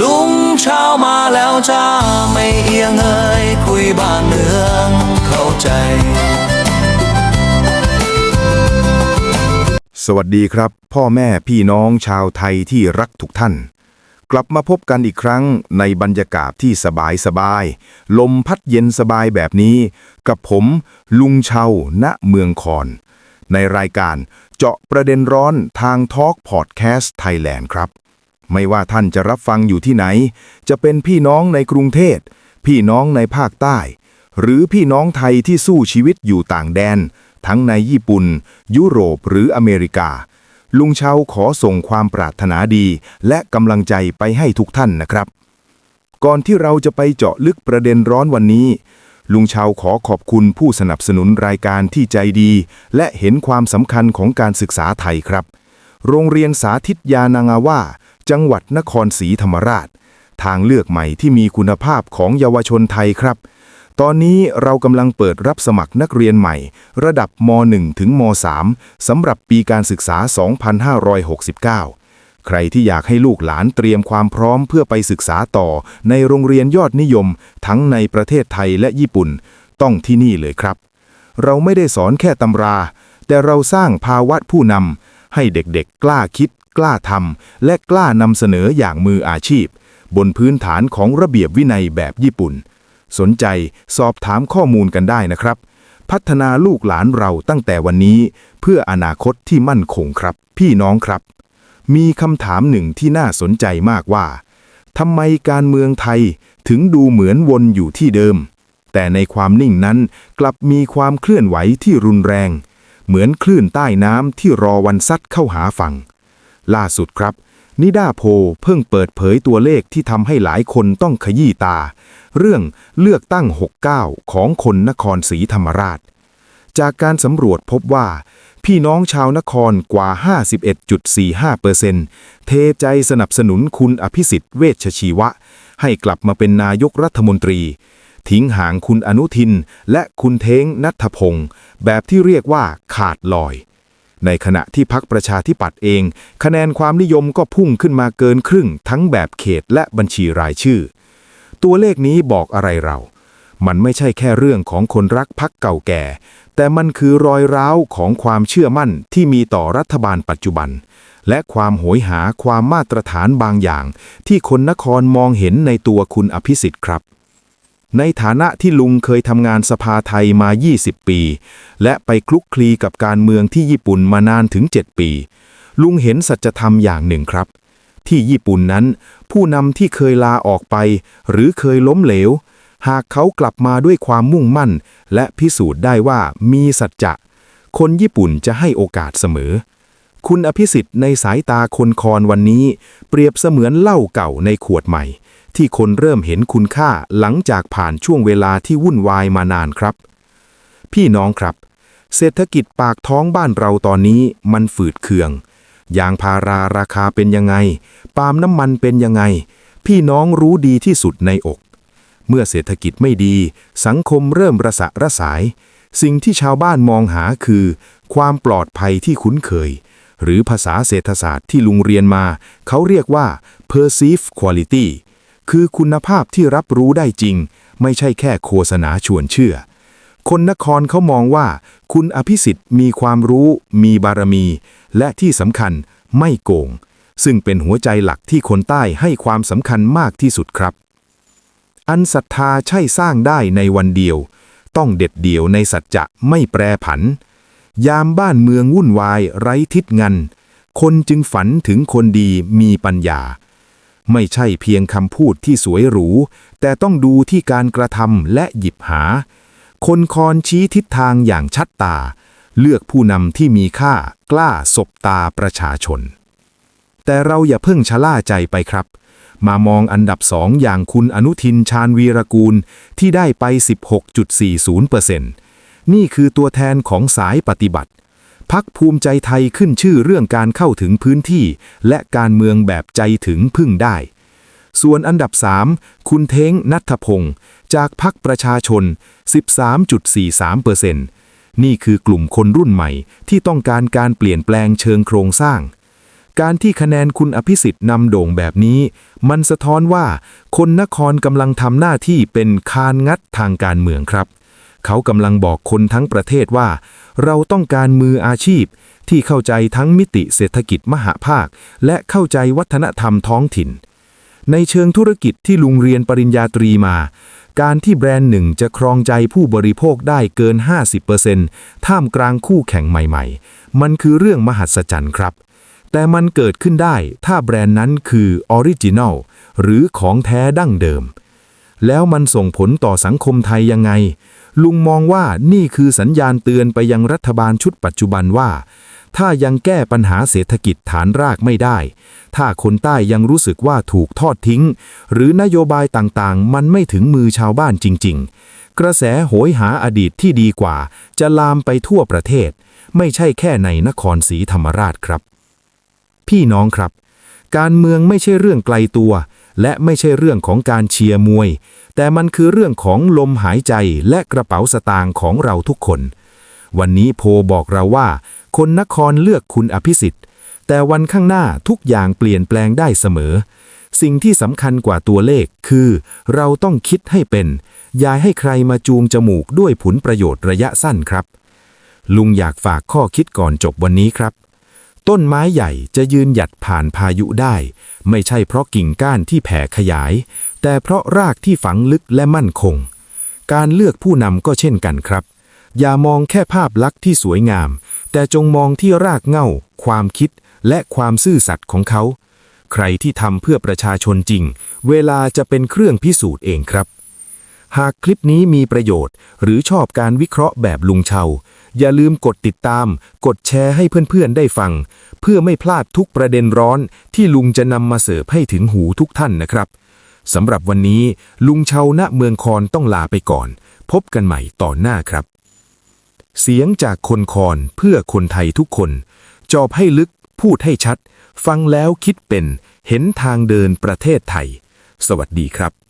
ลุงเช้ามาแล้วจ้าไม่เอียงเอ่ยคุยบ้านเมืองเข้าใจ สวัสดีครับ พ่อแม่พี่น้องชาวไทยที่รักทุกท่าน กลับมาพบกันอีกครั้งในบรรยากาศที่สบายสบาย ลมพัดเย็นสบายแบบนี้ กับผมลุงเชาณเมืองคอน ในรายการเจาะประเด็นร้อนทางทอล์กพอดแคสต์ไทยแลนด์ครับ ไม่ว่าท่านจะรับฟังอยู่ที่ไหน จะเป็นพี่น้องในกรุงเทพพี่น้องในภาคใต้ หรือพี่น้องไทยที่สู้ชีวิตอยู่ต่างแดน ทั้งในญี่ปุ่น ยุโรปหรืออเมริกา ลุงเชาขอส่งความปรารถนาดี และกำลังใจไปให้ทุกท่านนะครับ ก่อนที่เราจะไปเจาะลึกประเด็นร้อนวันนี้ ลุงเชาขอขอบคุณผู้สนับสนุนรายการที่ใจดี และเห็นความสำคัญของการศึกษาไทยครับ โรงเรียนสาธิตยานางาว่า จังหวัดนครศรีธรรมราช ทางเลือกใหม่ที่มีคุณภาพของเยาวชนไทยครับ ตอนนี้เรากำลังเปิดรับสมัครนักเรียนใหม่ ระดับม .1 ถึงม .3 สำหรับปีการศึกษา 2569ใครที่อยากให้ลูกหลานเตรียมความพร้อมเพื่อไปศึกษาต่อ ในโรงเรียนยอดนิยม ทั้งในประเทศไทยและญี่ปุ่น ต้องที่นี่เลยครับ เราไม่ได้สอนแค่ตำรา แต่เราสร้างภาวะผู้นำให้เด็กๆกล้าคิด กล้าทำและกล้านำเสนออย่างมืออาชีพ บนพื้นฐานของระเบียบวินัยแบบญี่ปุ่น สนใจสอบถามข้อมูลกันได้นะครับ พัฒนาลูกหลานเราตั้งแต่วันนี้ เพื่ออนาคตที่มั่นคงครับ พี่น้องครับ มีคำถามหนึ่งที่น่าสนใจมากว่าทำไมการเมืองไทยถึงดูเหมือนวนอยู่ที่เดิม แต่ในความนิ่งนั้นกลับมีความเคลื่อนไหวที่รุนแรง เหมือนคลื่นใต้น้ำที่รอวันซัดเข้าหาฝั่ง ล่าสุดครับ นิดาโพเพิ่งเปิดเผยตัวเลขที่ทำให้หลายคนต้องขยี้ตา เรื่องเลือกตั้ง 69 ของคนนครศรีธรรมราช จากการสำรวจพบว่า พี่น้องชาวนครกว่า 51.45%เทใจสนับสนุนคุณอภิสิทธิ์เวชชีวะ ให้กลับมาเป็นนายกรัฐมนตรีทิ้งห่างคุณอนุทิน และคุณเท้งนัทพงศ์แบบที่เรียกว่าขาดลอย ในขณะที่พักประชาธิปัตย์เอง คะแนนความนิยมก็พุ่งขึ้นมาเกินครึ่ง ทั้งแบบเขตและบัญชีรายชื่อ ตัวเลขนี้บอกอะไรเรา มันไม่ใช่แค่เรื่องของคนรักพักเก่าแก่ แต่มันคือรอยร้าวของความเชื่อมั่นที่มีต่อรัฐบาลปัจจุบัน และความโหยหาความมาตรฐานบางอย่าง ที่คนนครมองเห็นในตัวคุณอภิสิทธิ์ครับ ในฐานะที่ลุงเคยทำงานสภาไทยมา 20 ปี และไปคลุกคลีกับการเมืองที่ญี่ปุ่นมานานถึง 7 ปี ลุงเห็นสัจธรรมอย่างหนึ่งครับ ที่ญี่ปุ่นนั้น ผู้นำที่เคยลาออกไป หรือเคยล้มเหลว หากเขากลับมาด้วยความมุ่งมั่น และพิสูจน์ได้ว่ามีสัจจะ คนญี่ปุ่นจะให้โอกาสเสมอ คุณอภิสิทธิ์ในสายตาคนคอนวันนี้ เปรียบเสมือนเหล้าเก่าในขวดใหม่ ที่คนเริ่มเห็นคุณค่าหลังจากผ่านช่วงเวลาที่วุ่นวายมานานครับ พี่น้องครับ เศรษฐกิจปากท้องบ้านเราตอนนี้มันฝืดเคือง ยางพาราราคาเป็นยังไง ปาล์มน้ำมันเป็นยังไง พี่น้องรู้ดีที่สุดในอก เมื่อเศรษฐกิจไม่ดี สังคมเริ่มระสะระสาย สิ่งที่ชาวบ้านมองหาคือ ความปลอดภัยที่คุ้นเคยหรือภาษาเศรษฐศาสตร์ที่ลุงเรียนมา เขาเรียกว่า perceived quality คือคุณภาพที่รับรู้ได้จริง ไม่ใช่แค่โฆษณาชวนเชื่อ คนนครเขามองว่า คุณอภิสิทธิ์มีความรู้ มีบารมี และที่สำคัญไม่โกง ซึ่งเป็นหัวใจหลักที่คนใต้ให้ความสำคัญมากที่สุดครับ อันศรัทธาใช่สร้างได้ในวันเดียว ต้องเด็ดเดี่ยวในสัจจะไม่แปรผัน ยามบ้านเมืองวุ่นวายไร้ทิศงัน คนจึงฝันถึงคนดีมีปัญญา ไม่ใช่เพียงคำพูดที่สวยหรู แต่ต้องดูที่การกระทำและหยิบหา คนคอนชี้ทิศทางอย่างชัดตา เลือกผู้นำที่มีค่ากล้าสบตาประชาชน แต่เราอย่าเพิ่งชะล่าใจไปครับ มามองอันดับสองอย่างคุณอนุทินชาญวีรกูลที่ได้ไป 16.40%นี่คือตัวแทนของสายปฏิบัติ พักภูมิใจไทยขึ้นชื่อเรื่องการเข้าถึงพื้นที่ และการเมืองแบบใจถึงพึ่งได้ ส่วนอันดับ 3 คุณเท้งนัทพงศ์จากพักประชาชน 13.43%นี่คือกลุ่มคนรุ่นใหม่ที่ต้องการการเปลี่ยนแปลงเชิงโครงสร้าง การที่คะแนนคุณอภิสิทธิ์นำโด่งแบบนี้ มันสะท้อนว่าคนนครกำลังทำหน้าที่เป็นคานงัดทางการเมืองครับ เขากำลังบอกคนทั้งประเทศว่า เราต้องการมืออาชีพ ที่เข้าใจทั้งมิติเศรษฐกิจมหาภาค และเข้าใจวัฒนธรรมท้องถิ่น ในเชิงธุรกิจที่ลุงเรียนปริญญาตรีมา การที่แบรนด์หนึ่งจะครองใจผู้บริโภคได้เกิน 50%ท่ามกลางคู่แข่งใหม่ๆ มันคือเรื่องมหัศจรรย์ครับแต่มันเกิดขึ้นได้ถ้าแบรนด์นั้นคือออริจินัลหรือของแท้ดั้งเดิม แล้วมันส่งผลต่อสังคมไทยยังไง ลุงมองว่านี่คือสัญญาณเตือนไปยังรัฐบาลชุดปัจจุบันว่า ถ้ายังแก้ปัญหาเศรษฐกิจฐานรากไม่ได้ ถ้าคนใต้ยังรู้สึกว่าถูกทอดทิ้ง หรือนโยบายต่างๆ มันไม่ถึงมือชาวบ้านจริง ๆ กระแสโหยหาอดีตที่ดีกว่า จะลามไปทั่วประเทศ ไม่ใช่แค่ในนครศรีธรรมราชครับ พี่น้องครับ การเมืองไม่ใช่เรื่องไกลตัว และไม่ใช่เรื่องของการเชียร์มวย แต่มันคือเรื่องของลมหายใจและกระเป๋าสตางค์ของเราทุกคน วันนี้โพบอกเราว่า คนนครเลือกคุณอภิสิทธิ์ แต่วันข้างหน้าทุกอย่างเปลี่ยนแปลงได้เสมอ สิ่งที่สำคัญกว่าตัวเลขคือ เราต้องคิดให้เป็น อย่าให้ใครมาจูงจมูกด้วยผลประโยชน์ระยะสั้นครับ ลุงอยากฝากข้อคิดก่อนจบวันนี้ครับ ต้นไม้ใหญ่จะยืนหยัดผ่านพายุได้ ไม่ใช่เพราะกิ่งก้านที่แผ่ขยาย แต่เพราะรากที่ฝังลึกและมั่นคง การเลือกผู้นำก็เช่นกันครับ อย่ามองแค่ภาพลักษณ์ที่สวยงาม แต่จงมองที่รากเง้า ความคิด และความซื่อสัตย์ของเขา ใครที่ทำเพื่อประชาชนจริง เวลาจะเป็นเครื่องพิสูจน์เองครับ หากคลิปนี้มีประโยชน์ หรือชอบการวิเคราะห์แบบลุงเชา อย่าลืมกดติดตาม กดแชร์ให้เพื่อนๆได้ฟัง เพื่อไม่พลาดทุกประเด็นร้อนที่ลุงจะนำมาเสิร์ฟให้ถึงหูทุกท่านนะครับสำหรับวันนี้ลุงเชาณเมืองคอนต้องลาไปก่อน พบกันใหม่ต่อหน้าครับ เสียงจากคนคอนเพื่อคนไทยทุกคน จอบให้ลึกพูดให้ชัด ฟังแล้วคิดเป็น เห็นทางเดินประเทศไทย สวัสดีครับ